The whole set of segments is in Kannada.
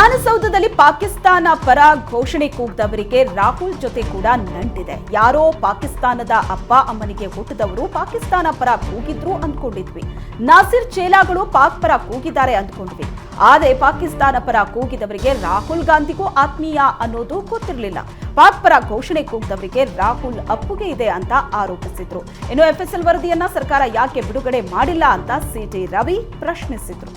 ವಿಧಾನಸೌಧದಲ್ಲಿ ಪಾಕಿಸ್ತಾನ ಪರ ಘೋಷಣೆ ಕೂಗ್ದವರಿಗೆ ರಾಹುಲ್ ಜೊತೆ ಕೂಡ ನಂಟಿದೆ. ಯಾರೋ ಪಾಕಿಸ್ತಾನದ ಅಪ್ಪ ಅಮ್ಮನಿಗೆ ಹುಟ್ಟಿದವರು ಪಾಕಿಸ್ತಾನ ಪರ ಕೂಗಿದ್ರು ಅಂದ್ಕೊಂಡಿದ್ವಿ. ನಾಸಿರ್ ಚೇಲಾಗಳು ಪಾಕ್ ಪರ ಕೂಗಿದ್ದಾರೆ ಅಂದ್ಕೊಂಡ್ವಿ ಆದರೆ ಪಾಕಿಸ್ತಾನ ಪರ ಕೂಗಿದವರಿಗೆ ರಾಹುಲ್ ಗಾಂಧಿಗೂ ಆತ್ಮೀಯ ಅನ್ನೋದು ಗೊತ್ತಿರಲಿಲ್ಲ. ಪಾಕ್ ಪರ ಘೋಷಣೆ ಕೂಗಿದವರಿಗೆ ರಾಹುಲ್ ಅಪ್ಪುಗೆ ಇದೆ ಅಂತ ಆರೋಪಿಸಿದ್ರು. ಇನ್ನು ಎಫ್ಎಸ್ಎಲ್ ವರದಿಯನ್ನ ಸರ್ಕಾರ ಯಾಕೆ ಬಿಡುಗಡೆ ಮಾಡಿಲ್ಲ ಅಂತ ಸಿಟಿ ರವಿ ಪ್ರಶ್ನಿಸಿದ್ರು.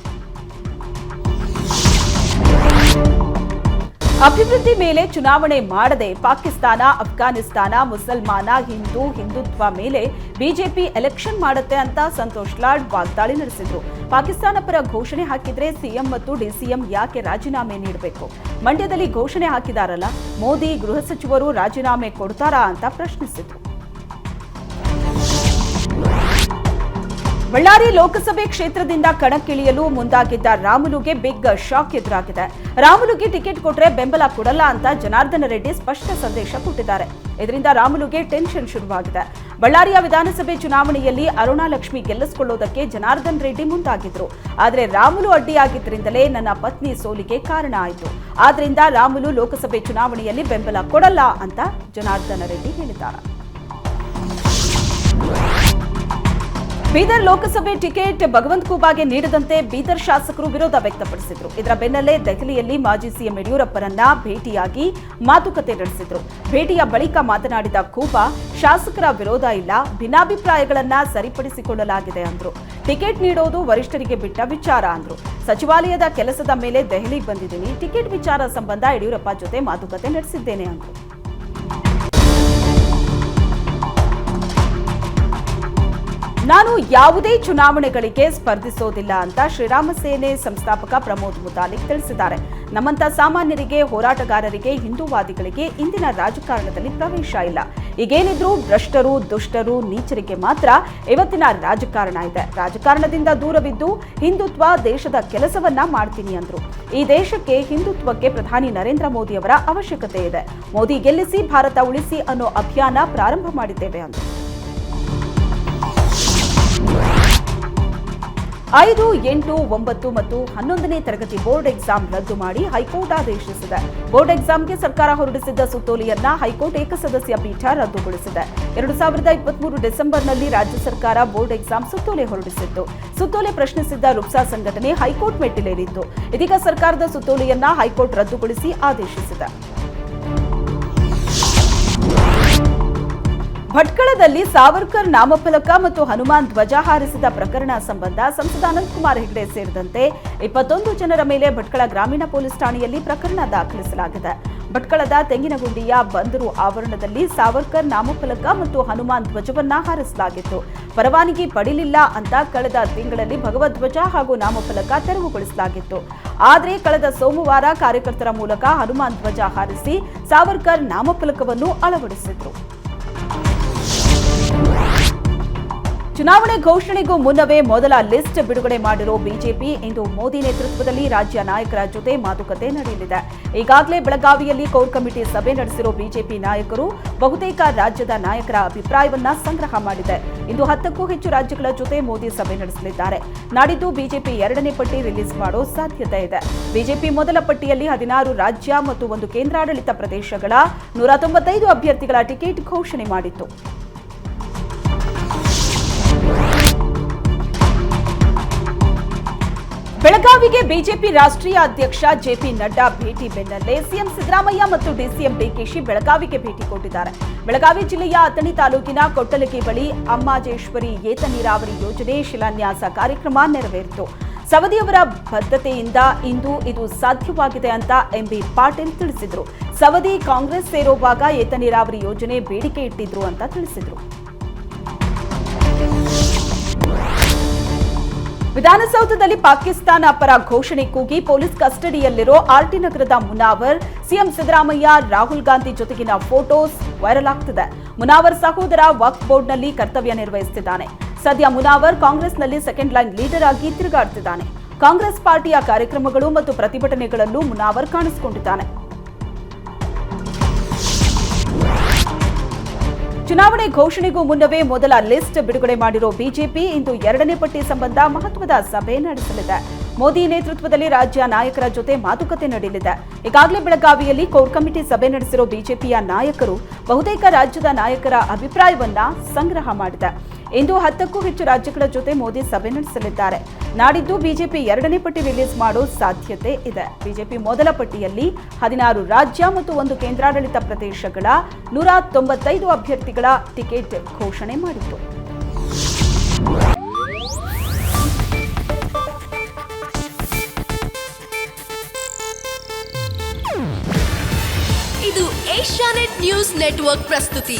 ಅಭಿವೃದ್ಧಿ ಮೇಲೆ ಚುನಾವಣೆ ಮಾಡದೆ ಪಾಕಿಸ್ತಾನ, ಅಫ್ಘಾನಿಸ್ತಾನ, ಮುಸಲ್ಮಾನ, ಹಿಂದೂ ಹಿಂದುತ್ವ ಮೇಲೆ ಬಿಜೆಪಿ ಎಲೆಕ್ಷನ್ ಮಾಡುತ್ತೆ ಅಂತ ಸಂತೋಷ್ ಲಾಡ್ ವಾಗ್ದಾಳಿ ನಡೆಸಿದ್ರು. ಪಾಕಿಸ್ತಾನ ಪರ ಘೋಷಣೆ ಹಾಕಿದ್ರೆ ಸಿಎಂ ಮತ್ತು ಡಿಸಿಎಂ ಯಾಕೆ ರಾಜೀನಾಮೆ ನೀಡಬೇಕು? ಮಂಡ್ಯದಲ್ಲಿ ಘೋಷಣೆ ಹಾಕಿದಾರಲ್ಲ, ಮೋದಿ ಗೃಹ ಸಚಿವರು ರಾಜೀನಾಮೆ ಕೊಡ್ತಾರಾ ಅಂತ ಪ್ರಶ್ನಿಸಿದ್ರು. ಬಳ್ಳಾರಿ ಲೋಕಸಭೆ ಕ್ಷೇತ್ರದಿಂದ ಕಣಕ್ಕಿಳಿಯಲು ಮುಂದಾಗಿದ್ದ ರಾಮುಲುಗೆ ಬಿಗ್ ಶಾಕ್ ಎದುರಾಗಿದೆ. ರಾಮುಲುಗೆ ಟಿಕೆಟ್ ಕೊಟ್ರೆ ಬೆಂಬಲ ಕೊಡಲ್ಲ ಅಂತ ಜನಾರ್ದನ ರೆಡ್ಡಿ ಸ್ಪಷ್ಟ ಸಂದೇಶ ಕೊಟ್ಟಿದ್ದಾರೆ. ಇದರಿಂದ ರಾಮುಲುಗೆ ಟೆನ್ಷನ್ ಶುರುವಾಗಿದೆ. ಬಳ್ಳಾರಿಯ ವಿಧಾನಸಭೆ ಚುನಾವಣೆಯಲ್ಲಿ ಅರುಣಾ ಲಕ್ಷ್ಮಿ ಗೆಲ್ಲಿಸಿಕೊಳ್ಳೋದಕ್ಕೆ ಜನಾರ್ದನ್ ರೆಡ್ಡಿ ಮುಂದಾಗಿದ್ರು. ಆದರೆ ರಾಮುಲು ಅಡ್ಡಿಯಾಗಿದ್ದರಿಂದಲೇ ನನ್ನ ಪತ್ನಿ ಸೋಲಿಗೆ ಕಾರಣ ಆಯಿತು. ಆದ್ರಿಂದ ರಾಮುಲು ಲೋಕಸಭೆ ಚುನಾವಣೆಯಲ್ಲಿ ಬೆಂಬಲ ಕೊಡಲ್ಲ ಅಂತ ಜನಾರ್ದನ ರೆಡ್ಡಿ ಹೇಳಿದ್ದಾರೆ. ಬೀದರ್ ಲೋಕಸಭೆ ಟಿಕೆಟ್ ಭಗವಂತ್ ಖೂಬಾಗೆ ನೀಡದಂತೆ ಬೀದರ್ ಶಾಸಕರು ವಿರೋಧ ವ್ಯಕ್ತಪಡಿಸಿದ್ರು. ಇದರ ಬೆನ್ನಲ್ಲೇ ದೆಹಲಿಯಲ್ಲಿ ಮಾಜಿ ಸಿಎಂ ಯಡಿಯೂರಪ್ಪರನ್ನ ಭೇಟಿಯಾಗಿ ಮಾತುಕತೆ ನಡೆಸಿದ್ರು. ಭೇಟಿಯ ಬಳಿಕ ಮಾತನಾಡಿದ ಖೂಬಾ ಶಾಸಕರ ವಿರೋಧ ಇಲ್ಲ, ಭಿನ್ನಾಭಿಪ್ರಾಯಗಳನ್ನ ಸರಿಪಡಿಸಿಕೊಳ್ಳಲಾಗಿದೆ ಅಂದ್ರು. ಟಿಕೆಟ್ ನೀಡೋದು ವರಿಷ್ಠರಿಗೆ ಬಿಟ್ಟ ವಿಚಾರ ಅಂದ್ರು. ಸಚಿವಾಲಯದ ಕೆಲಸದ ಮೇಲೆ ದೆಹಲಿಗೆ ಬಂದಿದ್ದೀನಿ, ಟಿಕೆಟ್ ವಿಚಾರ ಸಂಬಂಧ ಯಡಿಯೂರಪ್ಪ ಜೊತೆ ಮಾತುಕತೆ ನಡೆಸಿದ್ದೇನೆ ಅಂದ್ರು. ನಾನು ಯಾವುದೇ ಚುನಾವಣೆಗಳಿಗೆ ಸ್ಪರ್ಧಿಸೋದಿಲ್ಲ ಅಂತ ಶ್ರೀರಾಮ ಸೇನೆ ಸಂಸ್ಥಾಪಕ ಪ್ರಮೋದ್ ಮುತಾಲಿಕ್ ತಿಳಿಸಿದ್ದಾರೆ. ನಮ್ಮಂತ ಸಾಮಾನ್ಯರಿಗೆ, ಹೋರಾಟಗಾರರಿಗೆ, ಹಿಂದೂವಾದಿಗಳಿಗೆ ಇಂದಿನ ರಾಜಕಾರಣದಲ್ಲಿ ಪ್ರವೇಶ ಇಲ್ಲ. ಈಗೇನಿದ್ರು ಭ್ರಷ್ಟರು, ದುಷ್ಟರು, ನೀಚರಿಗೆ ಮಾತ್ರ ಇವತ್ತಿನ ರಾಜಕಾರಣ ಇದೆ. ರಾಜಕಾರಣದಿಂದ ದೂರವಿದ್ದು ಹಿಂದುತ್ವ ದೇಶದ ಕೆಲಸವನ್ನ ಮಾಡ್ತೀನಿ ಅಂದ್ರು. ಈ ದೇಶಕ್ಕೆ ಹಿಂದುತ್ವಕ್ಕೆ ಪ್ರಧಾನಿ ನರೇಂದ್ರ ಮೋದಿ ಅವರ ಅವಶ್ಯಕತೆ ಇದೆ. ಮೋದಿ ಗೆಲ್ಲಿಸಿ, ಭಾರತ ಉಳಿಸಿ ಅನ್ನೋ ಅಭಿಯಾನ ಪ್ರಾರಂಭ ಮಾಡಿದ್ದೇವೆ ಅಂದ್ರು. ಐದು, ಎಂಟು, ಒಂಬತ್ತು ಮತ್ತು ಹನ್ನೊಂದನೇ ತರಗತಿ ಬೋರ್ಡ್ ಎಕ್ಸಾಮ್ ರದ್ದು ಮಾಡಿ ಹೈಕೋರ್ಟ್ ಆದೇಶಿಸಿದೆ. ಬೋರ್ಡ್ ಎಕ್ಸಾಮ್ಗೆ ಸರ್ಕಾರ ಹೊರಡಿಸಿದ್ದ ಸುತ್ತೋಲೆಯನ್ನ ಹೈಕೋರ್ಟ್ ಏಕಸದಸ್ಯ ಪೀಠ ರದ್ದುಗೊಳಿಸಿದೆ. ಎರಡು ಸಾವಿರದ ಇಪ್ಪತ್ಮೂರು ಡಿಸೆಂಬರ್ನಲ್ಲಿ ರಾಜ್ಯ ಸರ್ಕಾರ ಬೋರ್ಡ್ ಎಕ್ಸಾಮ್ ಸುತ್ತೋಲೆ ಹೊರಡಿಸಿತ್ತು. ಸುತ್ತೋಲೆ ಪ್ರಶ್ನಿಸಿದ್ದ ರುಪ್ಸಾ ಸಂಘಟನೆ ಹೈಕೋರ್ಟ್ ಮೆಟ್ಟಿಲೇರಿತ್ತು. ಇದೀಗ ಸರ್ಕಾರದ ಸುತ್ತೋಲೆಯನ್ನ ಹೈಕೋರ್ಟ್ ರದ್ದುಗೊಳಿಸಿ ಆದೇಶಿಸಿದೆ. ಭಟ್ಕಳದಲ್ಲಿ ಸಾವರ್ಕರ್ ನಾಮಫಲಕ ಮತ್ತು ಹನುಮಾನ್ ಧ್ವಜ ಹಾರಿಸಿದ ಪ್ರಕರಣ ಸಂಬಂಧ ಸಂಸದ ಅನಂತಕುಮಾರ್ ಹೆಗಡೆ ಸೇರಿದಂತೆ ಇಪ್ಪತ್ತೊಂದು ಜನರ ಮೇಲೆ ಭಟ್ಕಳ ಗ್ರಾಮೀಣ ಪೊಲೀಸ್ ಠಾಣೆಯಲ್ಲಿ ಪ್ರಕರಣ ದಾಖಲಿಸಲಾಗಿದೆ. ಭಟ್ಕಳದ ತೆಂಗಿನಗುಂಡಿಯ ಬಂದರು ಆವರಣದಲ್ಲಿ ಸಾವರ್ಕರ್ ನಾಮಫಲಕ ಮತ್ತು ಹನುಮಾನ್ ಧ್ವಜವನ್ನ ಹಾರಿಸಲಾಗಿತ್ತು. ಪರವಾನಗಿ ಪಡಿಲಿಲ್ಲ ಅಂತ ಕಳೆದ ತಿಂಗಳಲ್ಲಿ ಭಗವಧ್ವಜ ಹಾಗೂ ನಾಮಫಲಕ ತೆರವುಗೊಳಿಸಲಾಗಿತ್ತು. ಆದರೆ ಕಳೆದ ಸೋಮವಾರ ಕಾರ್ಯಕರ್ತರ ಮೂಲಕ ಹನುಮಾನ್ ಧ್ವಜ ಹಾರಿಸಿ ಸಾವರ್ಕರ್ ನಾಮಫಲಕವನ್ನು ಅಳವಡಿಸಿದ್ರು. ಚುನಾವಣೆ ಘೋಷಣೆಗೂ ಮುನ್ನವೇ ಮೊದಲ ಲಿಸ್ಟ್ ಬಿಡುಗಡೆ ಮಾಡಿರೋ ಬಿಜೆಪಿ ಇಂದು ಮೋದಿ ನೇತೃತ್ವದಲ್ಲಿ ರಾಜ್ಯ ನಾಯಕರ ಜೊತೆ ಮಾತುಕತೆ ನಡೆಯಲಿದೆ. ಈಗಾಗಲೇ ಬೆಳಗಾವಿಯಲ್ಲಿ ಕೋರ್ ಕಮಿಟಿ ಸಭೆ ನಡೆಸಿರೋ ಬಿಜೆಪಿ ನಾಯಕರು ಬಹುತೇಕ ರಾಜ್ಯದ ನಾಯಕರ ಅಭಿಪ್ರಾಯವನ್ನ ಸಂಗ್ರಹ ಮಾಡಿದೆ. ಇಂದು ಹತ್ತಕ್ಕೂ ಹೆಚ್ಚು ರಾಜ್ಯಗಳ ಜೊತೆ ಮೋದಿ ಸಭೆ ನಡೆಸಲಿದ್ದಾರೆ. ನಾಡಿದ್ದು ಬಿಜೆಪಿ ಎರಡನೇ ಪಟ್ಟಿ ರಿಲೀಸ್ ಮಾಡೋ ಸಾಧ್ಯತೆ ಇದೆ. ಬಿಜೆಪಿ ಮೊದಲ ಪಟ್ಟಿಯಲ್ಲಿ ಹದಿನಾರು ರಾಜ್ಯ ಮತ್ತು ಒಂದು ಕೇಂದ್ರಾಡಳಿತ ಪ್ರದೇಶಗಳ ನೂರ ತೊಂಬತ್ತೈದು ಅಭ್ಯರ್ಥಿಗಳ ಟಿಕೆಟ್ ಘೋಷಣೆ ಮಾಡಿತ್ತು. ಬೆಳಗಾವಿಗೆ ಬಿಜೆಪಿ ರಾಷ್ಟ್ರೀಯ ಅಧ್ಯಕ್ಷ ಜೆಪಿ ನಡ್ಡಾ ಭೇಟಿ ಬೆನ್ನಲ್ಲೇ ಸಿಎಂ ಸಿದ್ದರಾಮಯ್ಯ ಮತ್ತು ಡಿಸಿಎಂ ಡಿಕೆಶಿ ಬೆಳಗಾವಿಗೆ ಭೇಟಿ ಕೊಟ್ಟಿದ್ದಾರೆ. ಬೆಳಗಾವಿ ಜಿಲ್ಲೆಯ ಅಥಣಿ ತಾಲೂಕಿನ ಕೊಟ್ಟಲಗಿ ಬಳಿ ಅಮ್ಮಾಜೇಶ್ವರಿ ಏತ ನೀರಾವರಿ ಯೋಜನೆ ಶಿಲಾನ್ಯಾಸ ಕಾರ್ಯಕ್ರಮ ನೆರವೇರಿತು. ಸವದಿಯವರ ಬದ್ಧತೆಯಿಂದ ಇಂದು ಇದು ಸಾಧ್ಯವಾಗಿದೆ ಅಂತ ಎಂಬಿ ಪಾಟೀಲ್ ತಿಳಿಸಿದರು. ಸವದಿ ಕಾಂಗ್ರೆಸ್ ಸೇರುವಾಗ ಏತ ನೀರಾವರಿ ಯೋಜನೆ ಬೇಡಿಕೆ ಇಟ್ಟಿದ್ರು ಅಂತ ತಿಳಿಸಿದ್ರು. ವಿಧಾನಸೌಧದಲ್ಲಿ ಪಾಕಿಸ್ತಾನ ಪರ ಘೋಷಣೆ ಕೂಗಿ ಪೊಲೀಸ್ ಕಸ್ಟಡಿಯಲ್ಲಿರೋ ಆರ್ಟಿ ನಗರದ ಮುನಾವರ್, ಸಿಎಂ ಸಿದ್ದರಾಮಯ್ಯ, ರಾಹುಲ್ ಗಾಂಧಿ ಜೊತೆಗಿನ ಫೋಟೋಸ್ ವೈರಲ್ ಆಗ್ತಿದೆ. ಮುನಾವರ್ ಸಹೋದರ ವಕ್ಫ್ ಬೋರ್ಡ್ನಲ್ಲಿ ಕರ್ತವ್ಯ ನಿರ್ವಹಿಸುತ್ತಿದ್ದಾನೆ ಸದ್ಯ ಮುನಾವರ್ ಕಾಂಗ್ರೆಸ್ನಲ್ಲಿ ಸೆಕೆಂಡ್ ಲೈನ್ ಲೀಡರ್ ಆಗಿ ತಿರುಗಾಡ್ತಿದ್ದಾನೆ. ಕಾಂಗ್ರೆಸ್ ಪಾರ್ಟಿಯ ಕಾರ್ಯಕ್ರಮಗಳು ಮತ್ತು ಪ್ರತಿಭಟನೆಗಳಲ್ಲೂ ಮುನಾವರ್ ಕಾಣಿಸಿಕೊಂಡಿದ್ದಾನೆ. ಚುನಾವಣೆ ಘೋಷಣೆಗೂ ಮುನ್ನವೇ ಮೊದಲ ಲಿಸ್ಟ್ ಬಿಡುಗಡೆ ಮಾಡಿರೋ ಬಿಜೆಪಿ ಇಂದು ಎರಡನೇ ಪಟ್ಟಿ ಸಂಬಂಧ ಮಹತ್ವದ ಸಭೆ ನಡೆಸಲಿದೆ. ಮೋದಿ ನೇತೃತ್ವದಲ್ಲಿ ರಾಜ್ಯ ನಾಯಕರ ಜೊತೆ ಮಾತುಕತೆ ನಡೆಯಲಿದೆ. ಈಗಾಗಲೇ ಬೆಳಗಾವಿಯಲ್ಲಿ ಕೋರ್ ಕಮಿಟಿ ಸಭೆ ನಡೆಸಿರೋ ಬಿಜೆಪಿಯ ನಾಯಕರು ಬಹುತೇಕ ರಾಜ್ಯದ ನಾಯಕರ ಅಭಿಪ್ರಾಯವನ್ನ ಸಂಗ್ರಹ ಮಾಡಿದೆ. ಇಂದು ಹತ್ತಕ್ಕೂ ಹೆಚ್ಚು ರಾಜ್ಯಗಳ ಜೊತೆ ಮೋದಿ ಸಭೆ ನಡೆಸಲಿದ್ದಾರೆ. ನಾಡಿದ್ದು ಬಿಜೆಪಿ ಎರಡನೇ ಪಟ್ಟಿ ರಿಲೀಸ್ ಮಾಡೋ ಸಾಧ್ಯತೆ ಇದೆ. ಬಿಜೆಪಿ ಮೊದಲ ಪಟ್ಟಿಯಲ್ಲಿ ಹದಿನಾರು ರಾಜ್ಯ ಮತ್ತು ಒಂದು ಕೇಂದ್ರಾಡಳಿತ ಪ್ರದೇಶಗಳ ನೂರ ತೊಂಬತ್ತೈದು ಅಭ್ಯರ್ಥಿಗಳ ಟಿಕೆಟ್ ಘೋಷಣೆ ಮಾಡಿತ್ತು. ಇದು ಏಷ್ಯಾನೆಟ್ ನ್ಯೂಸ್ ನೆಟ್ವರ್ಕ್ ಪ್ರಸ್ತುತಿ.